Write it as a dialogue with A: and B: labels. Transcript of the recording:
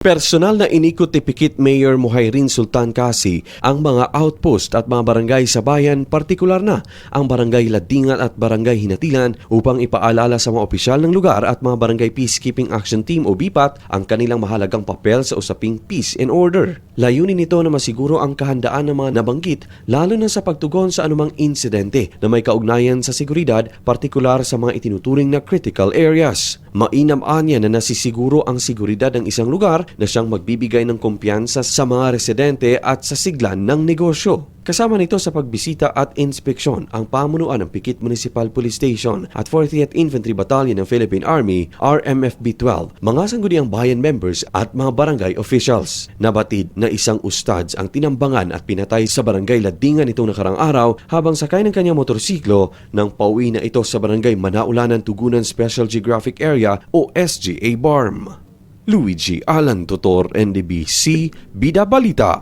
A: Personal na inikot ni Pikit Mayor Muhayrin Sultan Kasi ang mga outpost at mga barangay sa bayan, partikular na ang Barangay Ladingan at Barangay Hinatilan upang ipaalala sa mga opisyal ng lugar at mga Barangay Peacekeeping Action Team o BIPAT ang kanilang mahalagang papel sa usaping peace and order. Layunin nito na masiguro ang kahandaan ng mga nabanggit lalo na sa pagtugon sa anumang insidente na may kaugnayan sa seguridad, partikular sa mga itinuturing na critical areas. Mainam anya na nasisiguro ang seguridad ng isang lugar na siyang magbibigay ng kumpiyansa sa mga residente at sa siglan ng negosyo. Kasama nito sa pagbisita at inspeksyon ang pamunuan ng Pikit Municipal Police Station at 40th Infantry Battalion ng Philippine Army, RMFB-12, mga sangguniang bayan members at mga barangay officials. Nabatid na isang ustads ang tinambangan at pinatay sa barangay Ladingan itong nakarang araw habang sakay ng kanyang motorsiklo nang pauwi na ito sa barangay Manaulanan Tugunan Special Geographic Area o SGA BARM. Luigi Alan Tutor, NDBC, Bida Balita.